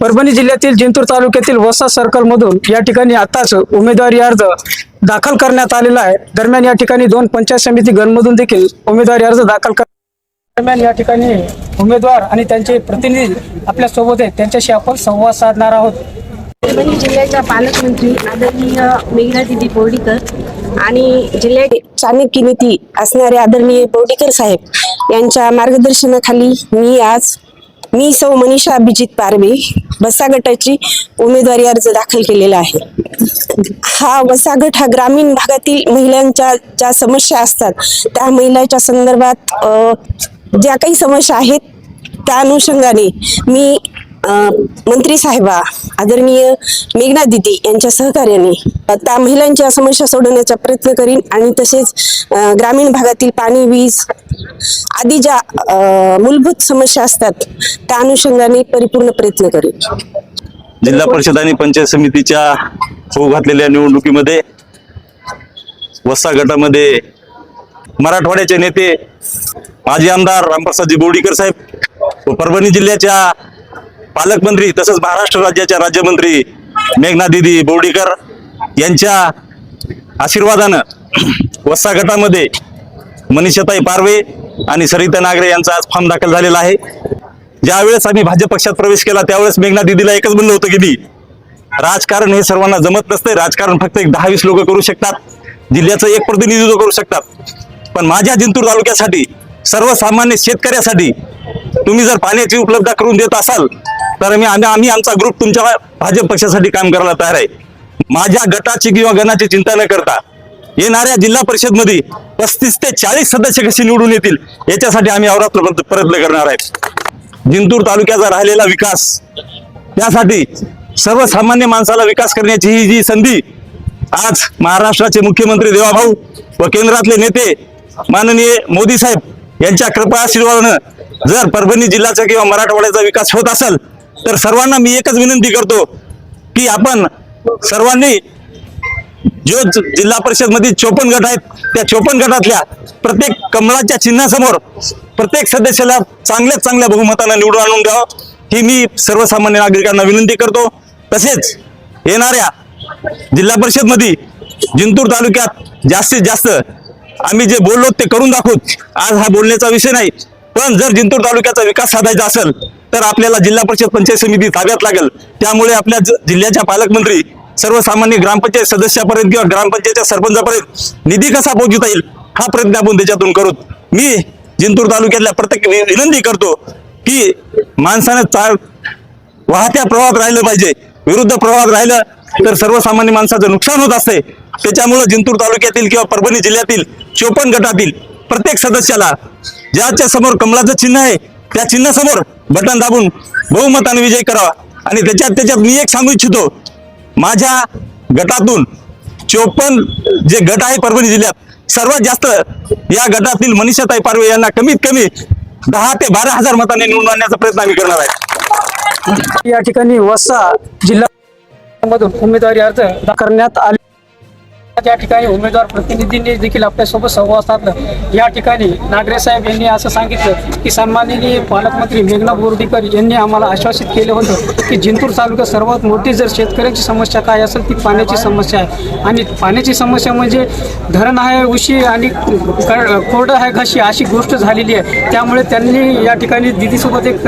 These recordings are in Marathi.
परभणी जिल्ह्यातील जिंतूर तालुक्यातील वसा सर्कल मधून या ठिकाणी आताच उमेदवारी अर्ज दाखल करण्यात आलेला आहे. दरम्यान या ठिकाणी दोन पंचायत समिती गणमधून देखील उमेदवारी अर्ज दाखल कर दरम्यान या ठिकाणी उमेदवार आणि त्यांचे प्रतिनिधी आपल्यासोबत आहेत. त्यांच्याशी आपण संवाद साधणार आहोत. परभणी जिल्ह्याच्या पालकमंत्री आदरणीय मेघना दिदी बोर्डीकर आणि जिल्ह्यात चाणक्य नीती असणारे आदरणीय बोर्डीकर साहेब यांच्या मार्गदर्शनाखाली मी आज मी सौ मनीषा अभिजित पारवे बसा गटाची उमेदवारी अर्ज दाखल केलेला आहे. हा वसा गट हा ग्रामीण भागातील महिलांच्या ज्या समस्या असतात त्या महिलांच्या संदर्भात ज्या काही समस्या आहेत त्या अनुषंगाने मी मंत्री साहेबा आदरणीय मेघना दिदी यांच्या सहकार्याने त्या महिलांच्या समस्या सोडवण्याचा प्रयत्न करीन आणि तसेच ग्रामीण भागातील पाणी वीज आदी ज्या मूलभूत समस्या असतात त्या अनुषंगाने परिपूर्ण प्रयत्न करेल जिल्हा परिषद आणि पंचायत समितीच्या होऊ घातलेल्या निवडणुकीमध्ये वस्सा गटामध्ये मराठवाड्याचे नेते माजी आमदार रामप्रसादजी बोर्डीकर साहेब व परभणी जिल्ह्याच्या पालकमंत्री तसंच महाराष्ट्र राज्याच्या राज्यमंत्री मेघना दिदी बोर्डीकर यांच्या आशीर्वादानं वस्सा गटामध्ये मनीषाताई पारवे आणि सरिता नागरे यांचा आज फॉर्म दाखल झालेला आहे. ज्यावेळेस आम्ही भाजप पक्षात प्रवेश केला त्यावेळेस मेघना दिदीला एकच म्हणलं होतं की मी राजकारण हे सर्वांना जमत नसते राजकारण फक्त एक दहा वीस लोक करू शकतात जिल्ह्याचं एक प्रतिनिधित्व करू शकतात. पण माझ्या जिंतूर तालुक्यासाठी सर्वसामान्य शेतकऱ्यासाठी तुम्ही जर पाण्याची उपलब्ध करून देत असाल तर मी आम्ही आम्ही आमचा ग्रुप तुमच्या भाजप पक्षासाठी काम करायला तयार आहे. माझ्या गटाची किंवा गणाची चिंता न करता येणाऱ्या जिल्हा परिषदमध्ये पस्तीस ते चाळीस सदस्य कसे निवडून येतील याच्यासाठी आम्ही अवरात्र प्रयत्न करणार आहेत. जिंतूर तालुक्याचा राहिलेला विकास त्यासाठी सर्वसामान्य माणसाला विकास करण्याची ही जी संधी आज महाराष्ट्राचे मुख्यमंत्री देवाभाऊ व केंद्रातले नेते माननीय मोदी साहेब यांच्या कृपा आशीर्वादानं जर परभणी जिल्ह्याचा किंवा मराठवाड्याचा विकास होत असेल तर सर्वांना मी एकच विनंती करतो की आपण सर्वांनी जो जिल्हा परिषदमध्ये चोपन्न गट आहेत त्या चोपन्न गटातल्या प्रत्येक कमळाच्या चिन्हासमोर प्रत्येक सदस्याला चांगल्याच चांगल्या बहुमतानं निवडून आणून द्यावं ही मी सर्वसामान्य नागरिकांना विनंती करतो. तसेच येणाऱ्या जिल्हा परिषदमध्ये जिंतूर तालुक्यात जास्तीत जास्त आम्ही जे बोललो ते करून दाखवू. आज हा बोलण्याचा विषय नाही पण जर जिंतूर तालुक्याचा विकास साधायचा असेल तर आपल्याला जिल्हा परिषद पंचायत समिती ताब्यात लागेल. त्यामुळे आपल्या जिल्ह्याच्या पालकमंत्री सर्वसामान्य ग्रामपंचायत सदस्यापर्यंत किंवा ग्रामपंचायतच्या सरपंचापर्यंत निधी कसा पोहोचवता येईल हा प्रयत्न आपण त्याच्यातून करू. मी जिंतूर तालुक्यातल्या प्रत्येक विनंती करतो की माणसानं चा वाहत्या प्रवाहात राहिलं पाहिजे विरुद्ध प्रवाहात राहिलं तर सर्वसामान्य माणसाचं नुकसान होत असते. त्याच्यामुळं जिंतूर तालुक्यातील किंवा परभणी जिल्ह्यातील चोपन्न गटातील प्रत्येक सदस्याला ज्याच्या समोर कमलाचं चिन्ह आहे त्या चिन्हासमोर बटन दाबून बहुमताने विजय करावा. आणि त्याच्यात त्याच्यात मी एक सांगू इच्छितो माझ्या गटातून चोपन्न जे गट आहे परभणी जिल्ह्यात सर्वात जास्त या गटातील मनीषाताई पारवे यांना कमीत कमी दहा ते बारा हजार मतांनी निवडून आणण्याचा प्रयत्न आम्ही करणार आहे. या ठिकाणी वसा जिल्हा मधून उमेदवारी अर्ज करण्यात आले. त्या ठिकाणी उमेदवार प्रतिनिधींनी देखील आपल्यासोबत संवाद साधला. या ठिकाणी नागरे साहेब यांनी असं सांगितलं की सन्माननीय पालकमंत्री मेघना बोर्डीकर यांनी आम्हाला आश्वासित केलं होतं की जिंतूर तालुक्यात सर्वात मोठी जर शेतकऱ्यांची समस्या काय असेल ती पाण्याची समस्या आहे. आणि पाण्याची समस्या म्हणजे धरण आहे उशी आणि कोरडं आहे घशी अशी गोष्ट झालेली आहे. त्यामुळे त्यांनी या ठिकाणी दिदीसोबत एक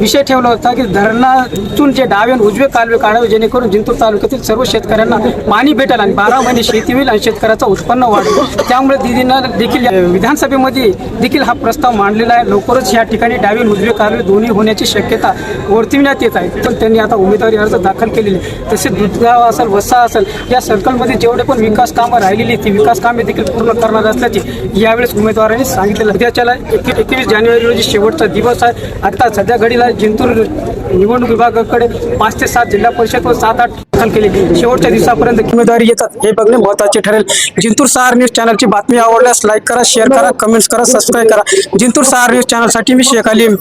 विषय ठेवला होता की धरणातून जे डावे आणि उजवे कालवे काढावे जेणेकरून जिंतूर तालुक्यातील सर्व शेतकऱ्यांना पाणी भेटेल आणि बारा महिने शेती होईल आणि शेतकऱ्याचं उत्पन्न वाढेल. त्यामुळे दिदीनं देखील विधानसभेमध्ये देखील हा प्रस्ताव मांडलेला आहे. लवकरच या ठिकाणी डावी आणि उजवे दोन्ही होण्याची शक्यता वर्तविण्यात येत आहे. पण त्यांनी आता उमेदवारी अर्ज दाखल केलेले आहे. तसेच दुधगाव असेल वसा असेल या सर्कलमध्ये जेवढे पण विकास कामं राहिलेली ती विकास कामे देखील पूर्ण करणार असल्याचे यावेळेस उमेदवारांनी सांगितलेलं उद्याच्याला एकवीस जानेवारी रोजी शेवटचा दिवस आहे. आता सध्या घडीला जिंतूर निवडणूक विभागाकडे पाच ते सात जिल्हा परिषद व सात आठ दाखल केले शेवटच्या दिवसापर्यंत उमेदवारी येतात. हे बघणे महत्त्वाचे ठरेल. जिंतूर सहार न्यूज चॅनलची बातमी आवडल्यास लाईक करा शेअर करा कमेंट्स करा सबस्क्राईब करा. जिंतूर सहार न्यूज चॅनलसाठी मी शेख अलीम.